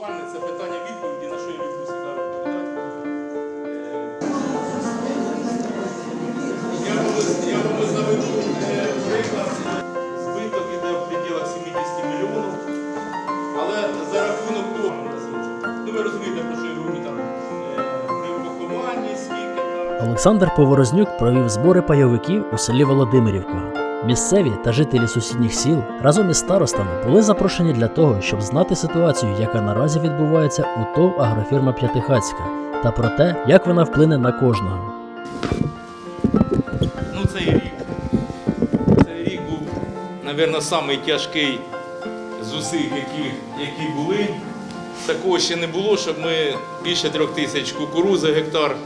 актуальне, це питання відповіді, на що я люблю завжди відповідати. Я ось наведу приклад. Збиток іде в пределах 70 мільйонів, але за рахунок того, ну ви розумієте, про що я говорю, там е, там. Олександр Поворознюк провів збори пайовиків у селі Володимирівка. Місцеві та жителі сусідніх сіл разом із старостами були запрошені для того, щоб знати ситуацію, яка наразі відбувається у ТОВ агрофірма П'ятихацька, та про те, як вона вплине на кожного. Ну, цей рік. Цей рік був, мабуть, самий тяжкий з усіх, які, які були. Такого ще не було, щоб ми більше трьох тисяч кукурузи гектар,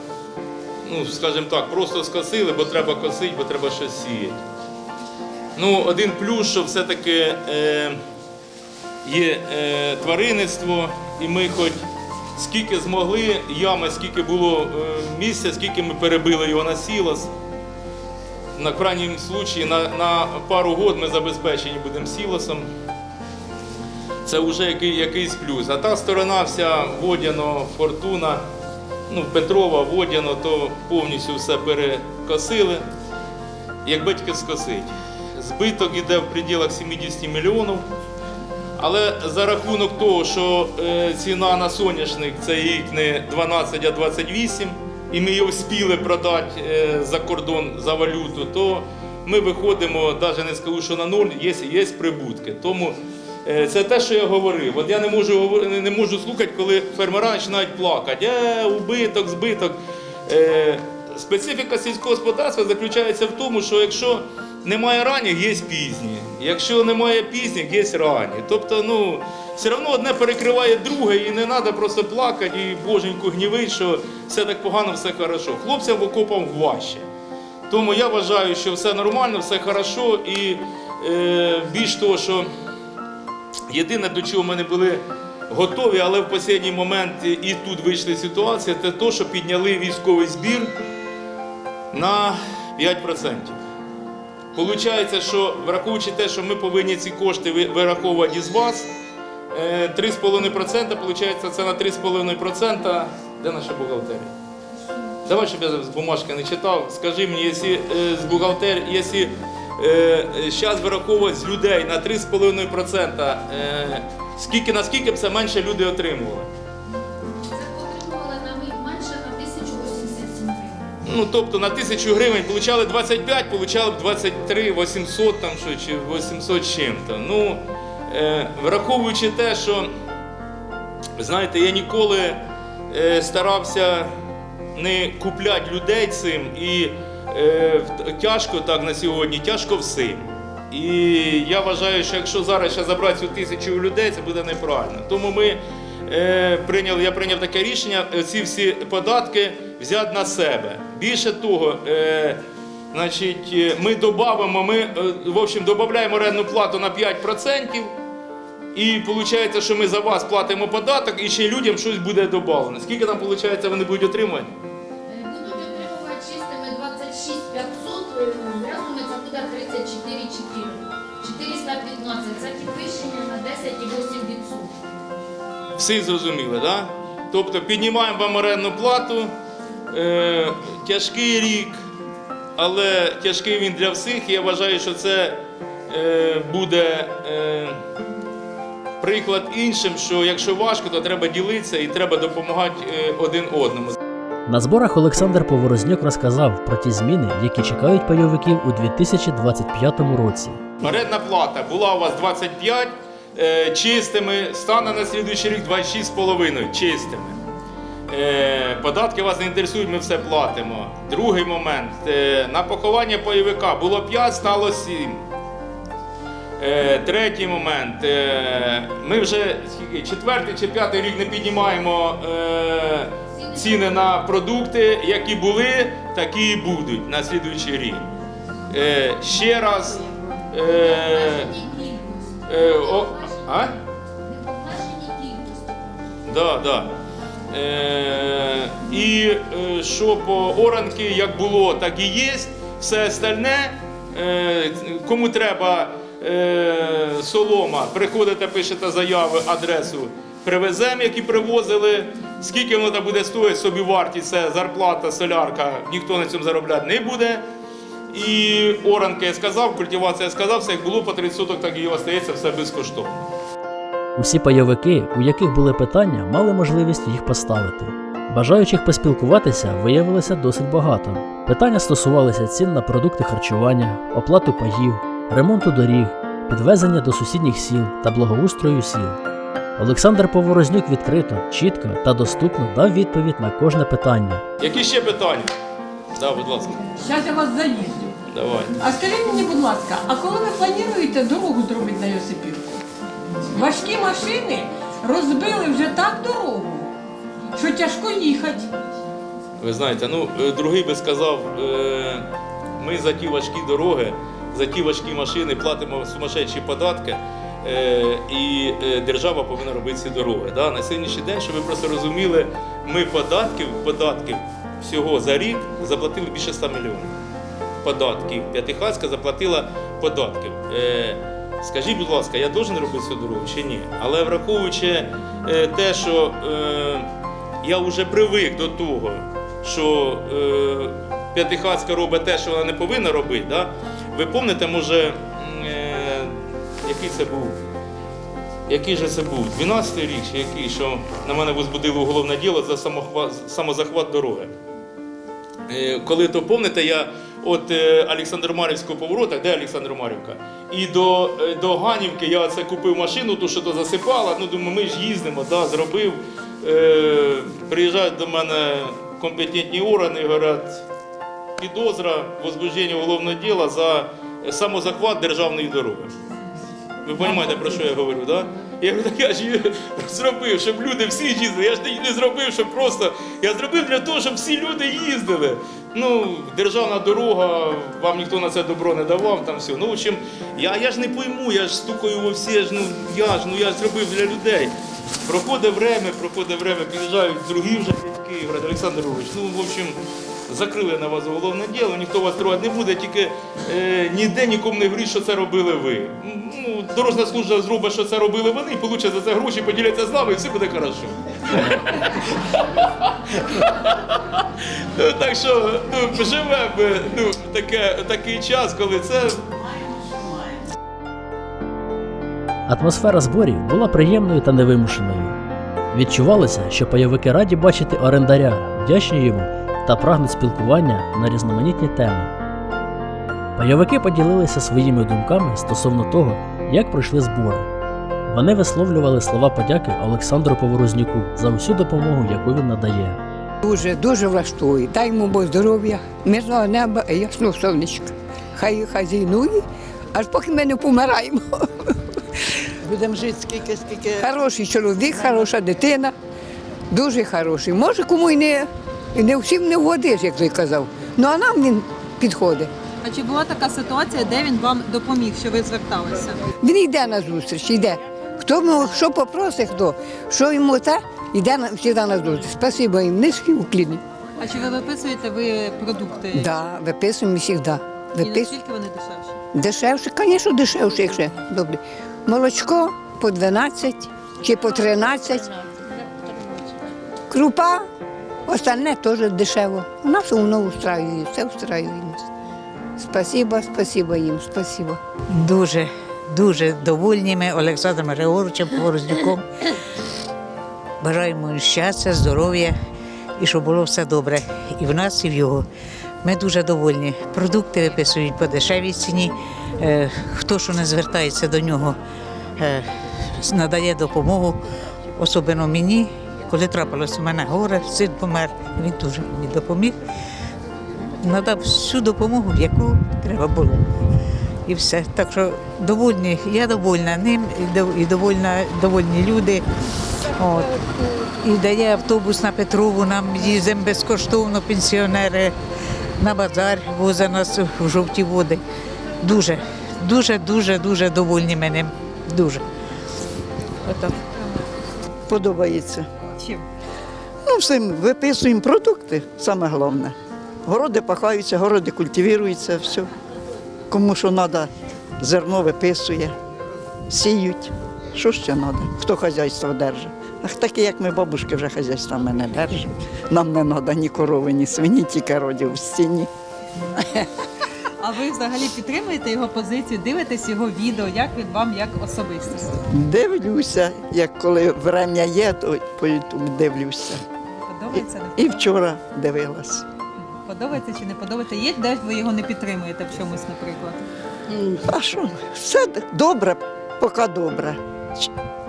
ну, скажімо так, просто скосили, бо треба косити, бо треба щось сіяти. Ну, один плюс, що все-таки е, є е, тваринництво, і ми хоч скільки змогли, ями, скільки було е, місця, скільки ми перебили його на сілос. На крайнім случаї на, на пару год ми забезпечені будемо сілосом. Це вже який, якийсь плюс. А та сторона вся Водяно, Фортуна, ну, Петрова, Водяно, то повністю все перекосили. Як батьки скосить. Збиток іде в пределах 70 мільйонів. Але за рахунок того, що е, ціна на соняшник це рік не 12, а 28, і ми його спіли продати е, за кордон за валюту, то ми виходимо, навіть не скажу, що на нуль, є, є прибутки. Тому е, це те, що я говорив. От я не можу, не можу слухати, коли фермера починають плакати. Е, убиток, збиток. Специфіка сільського господарства заключається в тому, що якщо немає ранніх, є пізні. Якщо немає пізніх, є ранні. Тобто, ну, все одно одне перекриває друге, і не треба просто плакати і боженьку гнівить, що все так погано, все хорошо. Хлопцям в окопам важче. Тому я вважаю, що все нормально, все хорошо, і е, більш того, що єдине, до чого ми не були готові, але в останній момент і тут вийшли ситуації, це те, що підняли військовий збір на 5%. Получається, що враховуючи те, що ми повинні ці кошти вираховувати із вас, е, 3,5%, получається, це на 3,5%. Де наша бухгалтерія? Давай, щоб я з бумажки не читав. Скажи мені, якщо е, з бухгалтер, якщо зараз вираховувати з людей на 3,5%, е, скільки, наскільки б це менше люди отримували? Ну, тобто на тисячу гривень получали 25, получали б 23 800 там, що, чи 800 з чим-то. Ну, е, враховуючи те, що, знаєте, я ніколи е, старався не купляти людей цим, і е, тяжко так на сьогодні, тяжко всім. І я вважаю, що якщо зараз ще забрати цю тисячу людей, це буде неправильно. Тому ми е, прийняли, я прийняв таке рішення е, ці всі податки взяти на себе. Більше того, е, значить, ми додамо, ми в общем, додаємо орендну плату на 5%. І виходить, що ми за вас платимо податок, і ще людям щось буде додано. Скільки там виходить, вони будуть отримувати? Всі зрозуміли, так? Да? Тобто піднімаємо вам орендну плату, е, тяжкий рік, але тяжкий він для всіх. Я вважаю, що це е, буде е, приклад іншим, що якщо важко, то треба ділитися і треба допомагати е, один одному. На зборах Олександр Поворознюк розказав про ті зміни, які чекають пайовиків у 2025 році. Орендна плата була у вас 25 е, чистими, стане на слідуючий рік 26,5 чистими. Е, податки вас не інтересують, ми все платимо. Другий момент. Е, на поховання пайовика було 5, стало 7. Е, третій момент. Е, ми вже четвертий чи п'ятий рік не піднімаємо е, ціни на продукти, які були, такі і будуть на слідуючий рік. Е, ще раз. А? Да, да. Е, і е, що по оранки, як було, так і є. Все остальне, е, кому треба е, солома, приходите, пишете заяви, адресу привеземо, які привозили. Скільки воно буде стоїти, собі вартість, це зарплата, солярка, ніхто на цьому заробляти не буде. І оранка я сказав, культивація я сказав, все як було по 30 соток, так і остається все безкоштовно. Усі пайовики, у яких були питання, мали можливість їх поставити. Бажаючих поспілкуватися виявилося досить багато. Питання стосувалися цін на продукти харчування, оплату паїв, ремонту доріг, підвезення до сусідніх сіл та благоустрою сіл. Олександр Поворознюк відкрито, чітко та доступно дав відповідь на кожне питання. Які ще питання? Да, будь ласка, Зараз я вас заїздю. Давай. А скажіть мені, будь ласка, а коли ви плануєте дорогу зробити на Йосипівку? Важкі машини розбили вже так дорогу, що тяжко їхати. Ви знаєте, ну е, другий би сказав, е, ми за ті важкі дороги, за ті важкі машини платимо сумасшедші податки, е, і держава повинна робити ці дороги. Да? На сьогоднішній день, щоб ви просто розуміли, ми податків, податків всього за рік заплатили більше 100 мільйонів. Податків. П'ятихатська заплатила податків. Е, Скажіть, будь ласка, я должен робити цю дорогу чи ні? Але враховуючи е, те, що е, я вже привик до того, що П'ятихатська робить те, що вона не повинна робити. Да? Ви пам'ятаєте, може, який це був? Який же це був? 12-й рік, який, що на мене возбудило уголовне діло за самозахват дороги. Коли то пам'ятаєте, я от е, Олександр Марівського поворота, де Олександр Марівка? І до, е, до Ганівки я це купив машину, ту, що то засипала. Ну, думаю, ми ж їздимо, да, зробив. Е, приїжджають до мене компетентні органи, говорять, підозра, возбуждення уголовного діла за самозахват державної дороги. Ви розумієте, про що я говорю? Да? Я говорю, так я ж зробив, щоб люди всі їздили. Я ж не зробив, щоб просто. Я зробив для того, щоб всі люди їздили. Ну, державна дорога, вам ніхто на це добро не давав, там все. Ну, в общем, я, я ж не пойму, я ж стукаю во всі, ж, ну я ж, ну я ж зробив для людей. Проходить время, проходить время, під'їжджають другі вже і говорять, Олександр Рович, ну, в общем, закрили на вас уголовне діло, ніхто вас трогати не буде, тільки е, ніде нікому не говоріть, що це робили ви. Ну, дорожна служба зробить, що це робили вони, получать за це гроші, поділяться з нами, і все буде хорошо. Ну, так що ну, живемо ну, таке, такий час, коли це Атмосфера зборів була приємною та невимушеною. Відчувалося, що пайовики раді бачити орендаря, вдячні йому та прагнуть спілкування на різноманітні теми. Пайовики поділилися своїми думками стосовно того, як пройшли збори. Вони висловлювали слова подяки Олександру Поворознюку за усю допомогу, яку він надає. Дуже, дуже влаштує. Дай йому Бог здоров'я, мирного неба і ясного сонечка. Хай хазяйнує, аж поки ми не помираємо. Будемо жити скільки, скільки. Хороший чоловік, хороша дитина, дуже хороший. Може, кому і не, не всім не вгодиш, як той казав. Ну а нам він підходить. А чи була така ситуація, де він вам допоміг, що ви зверталися? Він йде на зустріч, йде. Хто йому що попросить, хто, що йому те, йде на, завжди на зустріч. Спасибо їм, низькі укліни. А чи ви виписуєте ви продукти? Да, виписуємо завжди. І Виписуємо. наскільки вони дешевші? Дешевше, звісно, дешевше, якщо добре. Молочко по 12 чи по 13. Крупа, остальне теж дешево. У нас воно устраює, все устраює нас. Спасибо, спасибо їм, спасибо. Дуже, дуже довольні ми Олександром Григоровичем Поворознюком. Бажаємо щастя, здоров'я і щоб було все добре і в нас, і в його. Ми дуже довольні. Продукти виписують по дешевій ціні. Е, Хто що не звертається до нього, е, надає допомогу, особливо мені. Коли трапилось у мене горе, син помер, він дуже мені допоміг. Надав всю допомогу, яку треба було. І все. Так що довольні, я довольна ним, і довольна, довольні люди. От. І дає автобус на Петрову, нам їздимо безкоштовно, пенсіонери на базар, возить нас в жовті води. Дуже, дуже, дуже, дуже довольні ми ним. Дуже. Отак. подобається. Чим? Ну, всім виписуємо продукти, саме головне. Городи пахаються, городи культивуються, все. Кому що треба, зерно виписує, сіють. Що ще треба? Хто хазяйство держить? Ах, такі, як ми бабушки вже хазяйствами не держимо. Нам не треба ні корови, ні свині, тільки родів в стіні. А ви взагалі підтримуєте його позицію, дивитесь його відео, як він вам як особистість? Дивлюся, як коли врем'я є, то дивлюся. Подобається, не І вчора дивилась. Подобається чи не подобається? Є де ви його не підтримуєте в чомусь, наприклад? А що, все добре, поки добре.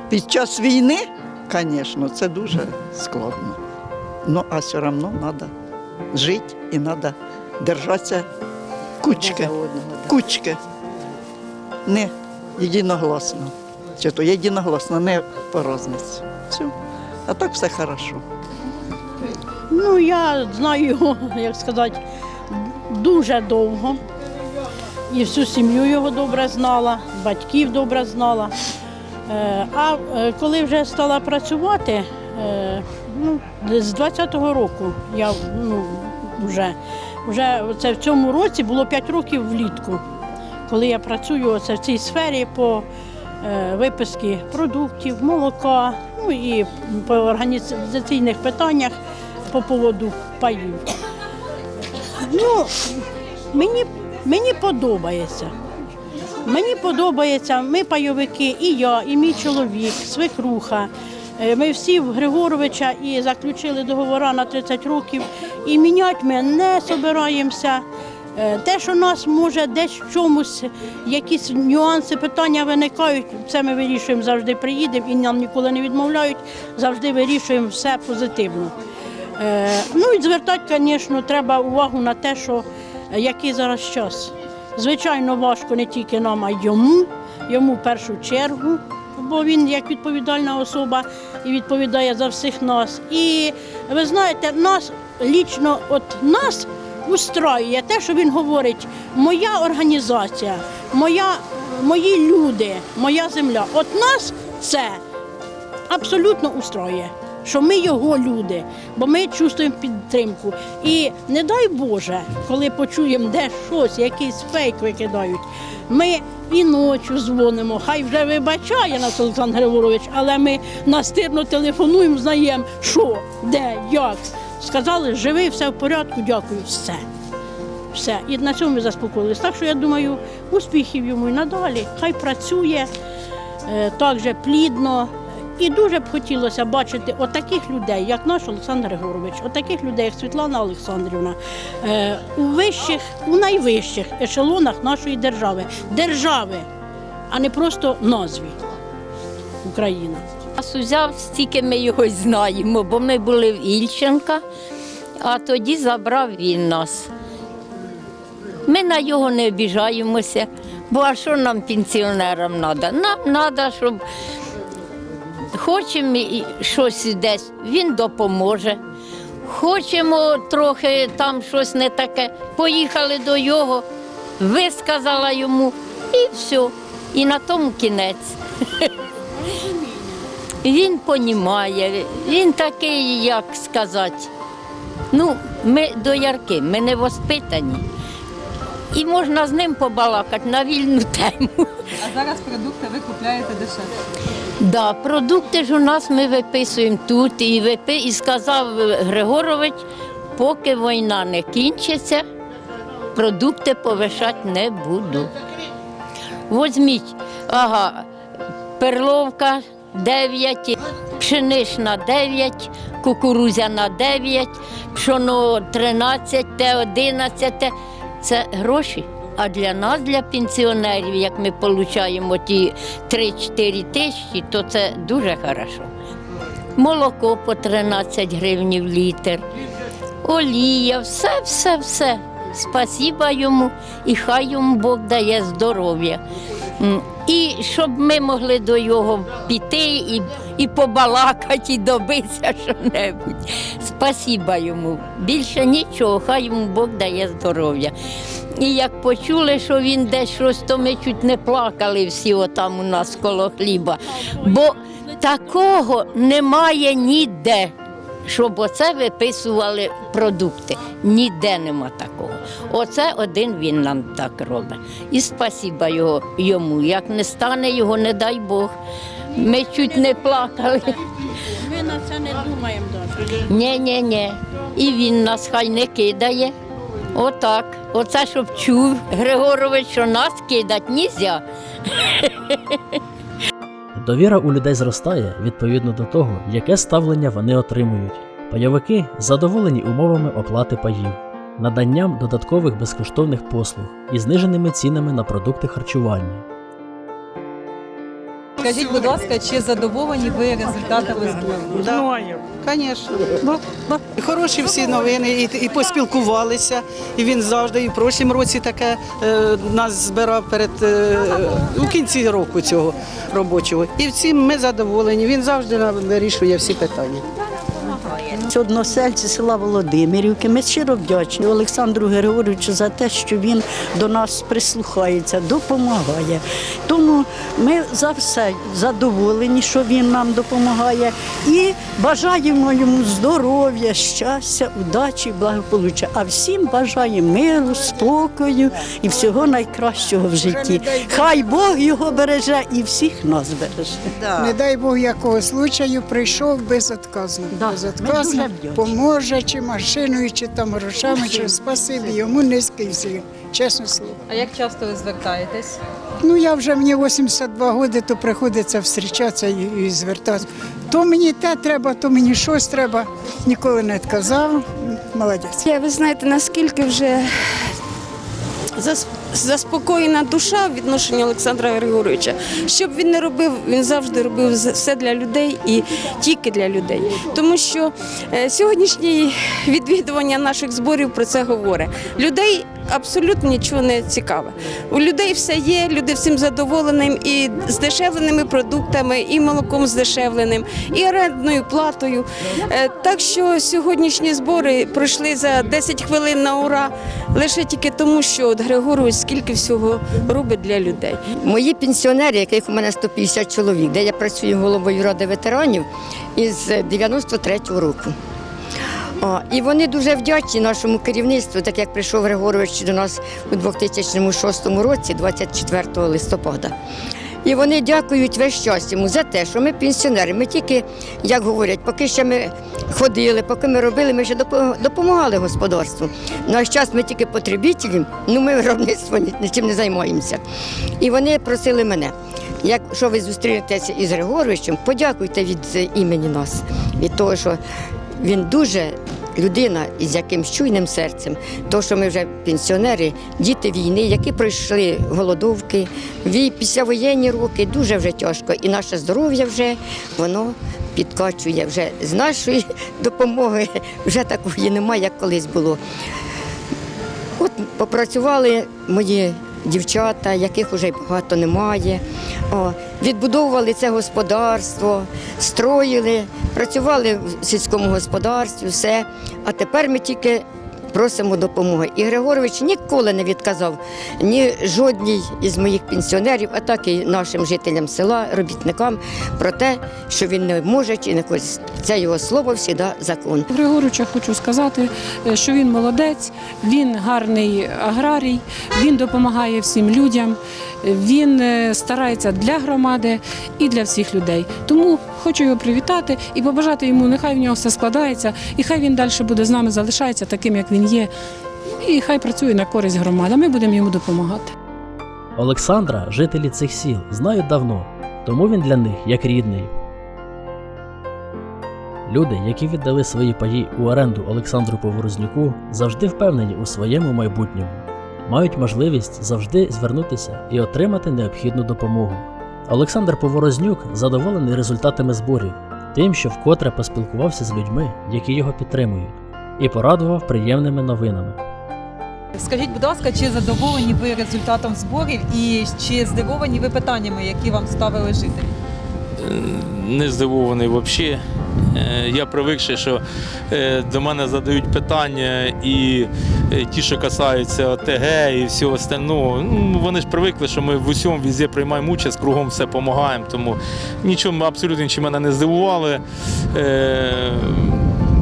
Під час війни, звісно, це дуже складно. Ну, а все одно треба жити і треба держатися кучки. Кучки. Не єдиногласно. Чи то єдиногласно, не по розниці. Все. А так все хорошо. Ну, я знаю його, як сказати, дуже довго. І всю сім'ю його добре знала, батьків добре знала. Е, А е, коли вже стала працювати, е, ну, з 20-го року я ну, вже, вже це в цьому році було 5 років влітку, коли я працюю оце в цій сфері по виписки продуктів, молока, ну і по організаційних питаннях по поводу паїв. Ну, мені, мені подобається. Мені подобається, ми пайовики, і я, і мій чоловік, свекруха. Е, Ми всі в Григоровича і заключили договори на 30 років. І міняти ми не збираємося. Е, Те, що нас може десь в чомусь якісь нюанси, питання виникають, це ми вирішуємо завжди приїдемо і нам ніколи не відмовляють, завжди вирішуємо все позитивно. Е, Ну і звертати, звісно, треба увагу на те, що е, який зараз час. Звичайно, важко не тільки нам, а й йому, йому в першу чергу, бо він як відповідальна особа і відповідає за всіх нас. І ви знаєте, нас лічно, от нас устраює те, що він говорить, моя організація, моя, мої люди, моя земля. От нас це абсолютно устроює, що ми його люди, бо ми чувствуємо підтримку. І не дай Боже, коли почуємо, де щось, якийсь фейк викидають, ми і ночі дзвонимо. Хай вже вибачає нас Олександр Григорович, але ми настирно телефонуємо, знаємо, що, де, як. Сказали, живий, все в порядку, дякую, все. Все. І на цьому ми заспокоїлися. Так що я думаю, успіхів йому і надалі. Хай працює е, так же плідно. І дуже б хотілося бачити отаких людей, як наш Олександр Григорович, отаких людей, як Світлана Олександрівна, е, у вищих, у найвищих ешелонах нашої держави. Держави, а не просто назві Україна. Нас узяв, стільки ми його знаємо, бо ми були в Ільченка, а тоді забрав він нас. Ми на його не обіжаємося, бо а що нам пенсіонерам треба? Нам треба, щоб хочемо щось десь, він допоможе. Хочемо трохи там щось не таке. Поїхали до його, висказала йому і все. І на тому кінець. Він понімає, він такий, як сказати. Ну, ми доярки, ми не воспитані. І можна з ним побалакати на вільну тему. А зараз продукти ви купляєте дешевше. Да, продукти ж у нас ми виписуємо тут і випи, і сказав Григорович, поки війна не кінчиться, продукти повишати не буду. Возьміть, ага, перловка 9, пшенична 9, кукурузяна 9, пшоно 13, те 11. Це гроші. А для нас, для пенсіонерів, як ми отримуємо ті 3-4 тисячі, то це дуже хорошо. Молоко по 13 гривень літр, олія, все, все, все. Спасіба йому і хай йому Бог дає здоров'я. І щоб ми могли до його піти і, і побалакати, і добитися що-небудь. Спасіба йому. Більше нічого, хай йому Бог дає здоров'я. І як почули, що він десь щось, то ми чуть не плакали всі отам у нас коло хліба. Бо такого немає ніде щоб оце виписували продукти. Ніде нема такого. Оце один він нам так робить. І спасіба його, йому. Як не стане його, не дай Бог. Ми чуть не плакали. Ми на це не думаємо. Ні, ні, ні. І він нас хай не кидає. Отак. Оце щоб чув Григорович, що нас кидати нельзя. Довіра у людей зростає відповідно до того, яке ставлення вони отримують. Пайовики задоволені умовами оплати паїв, наданням додаткових безкоштовних послуг і зниженими цінами на продукти харчування. Скажіть, будь ласка, чи задоволені ви результатами зборів? Знаю. Звісно. Ну, ну, хороші всі новини, і, і поспілкувалися. І він завжди, і в прошлому році таке е, нас збирав перед е, у кінці року цього робочого. І всім ми задоволені. Він завжди нам вирішує всі питання. Це односельці села Володимирівки. Ми щиро вдячні Олександру Григоровичу за те, що він до нас прислухається, допомагає. Тому ми за все задоволені, що він нам допомагає, і бажаємо йому здоров'я, щастя, удачі, благополуччя. А всім бажаємо миру, спокою і всього найкращого в житті. Хай Бог його береже і всіх нас береже. Не дай Бог якого случаю прийшов безотказно. Безотказно. Поможе, чи машиною, чи там грошами, чи спасибі. Йому низький всі, чесне слово. А як часто ви звертаєтесь? Ну я вже мені 82 роки, то приходиться зустрічатися і, і звертатися. То мені те треба, то мені щось треба. Ніколи не відказав. Молодець. Я, ви знаєте, наскільки вже заспокоєна душа в відношенні Олександра Григоровича. Щоб він не робив, він завжди робив все для людей і тільки для людей. Тому що е, сьогоднішнє відвідування наших зборів про це говорить. Людей абсолютно нічого не цікаве. У людей все є, люди всім задоволеним і здешевленими продуктами, і молоком здешевленим, і орендною платою. Е, Так що сьогоднішні збори пройшли за 10 хвилин на ура, лише тільки тому, що от Григорович скільки всього робить для людей. Мої пенсіонери, яких у мене 150 чоловік, де я працюю головою ради ветеранів із 93-го року. О, і вони дуже вдячні нашому керівництву, так як прийшов Григорович до нас у 2006 році, 24 листопада. І вони дякують весь час йому за те, що ми пенсіонери. Ми тільки, як говорять, поки ще ми ходили, поки ми робили, ми ще допомагали господарству. Наш час ми тільки потребітелі, ну ми виробництво нічим не займаємося. І вони просили мене, якщо ви зустрінетеся із Григоровичем, подякуйте від імені нас, від того, що він дуже людина із якимсь чуйним серцем. То, що ми вже пенсіонери, діти війни, які пройшли голодовки, післявоєнні роки, дуже вже тяжко. І наше здоров'я вже воно підкачує вже з нашої допомоги. Вже такої немає, як колись було. От попрацювали мої дівчата, яких вже багато немає. О, відбудовували це господарство, строїли, працювали в сільському господарстві, все. А тепер ми тільки просимо допомоги. І Григорович ніколи не відказав ні жодній із моїх пенсіонерів, а так і нашим жителям села, робітникам про те, що він не може чи не хоче. Це його слово завжди закон. Григоруча хочу сказати, е, що він молодець, він гарний аграрій, він допомагає всім людям, він е, старається для громади і для всіх людей. Тому хочу його привітати і побажати йому, нехай в нього все складається, і хай він далі буде з нами залишається таким, як він є, і хай працює на користь громади. Ми будемо йому допомагати. Олександра жителі цих сіл знають давно, тому він для них як рідний. Люди, які віддали свої паї у оренду Олександру Поворознюку, завжди впевнені у своєму майбутньому, мають можливість завжди звернутися і отримати необхідну допомогу. Олександр Поворознюк задоволений результатами зборів, тим, що вкотре поспілкувався з людьми, які його підтримують, і порадував приємними новинами. Скажіть, будь ласка, чи задоволені ви результатом зборів і чи здивовані ви питаннями, які вам ставили жителі? не здивований взагалі. Я привикший, що е, до мене задають питання і е, ті, що касаються ОТГ і всього остального. Ну, вони ж привикли, що ми в усьому візі приймаємо участь, кругом все допомагаємо. Тому нічого абсолютно нічим мене не здивували.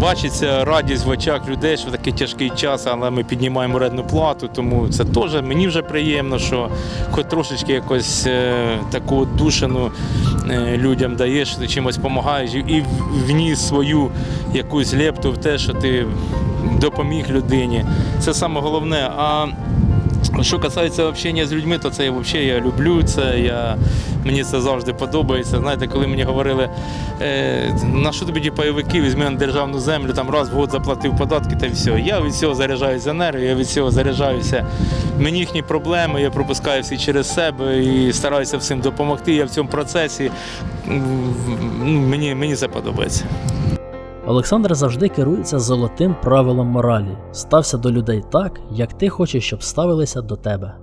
Бачиться радість в очах людей, що такий тяжкий час, але ми піднімаємо рентну плату, тому це теж мені вже приємно, що хоч трошечки якось е, таку душину е, людям даєш, чимось допомагаєш і вніс свою якусь лепту в те, що ти допоміг людині. Це саме головне. А що касається общення з людьми, то це я взагалі я люблю це. Я, мені це завжди подобається. Знаєте, коли мені говорили, е, на що тобі пайовики, візьми на державну землю, там раз в год заплатив податки та все. Я від цього заряджаюся енергією, я від цього заряджаюся. Мені їхні проблеми, я пропускаю всі через себе і стараюся всім допомогти. Я в цьому процесі. ну, Мені, мені це подобається. Олександр завжди керується золотим правилом моралі: стався до людей так, як ти хочеш, щоб ставилися до тебе.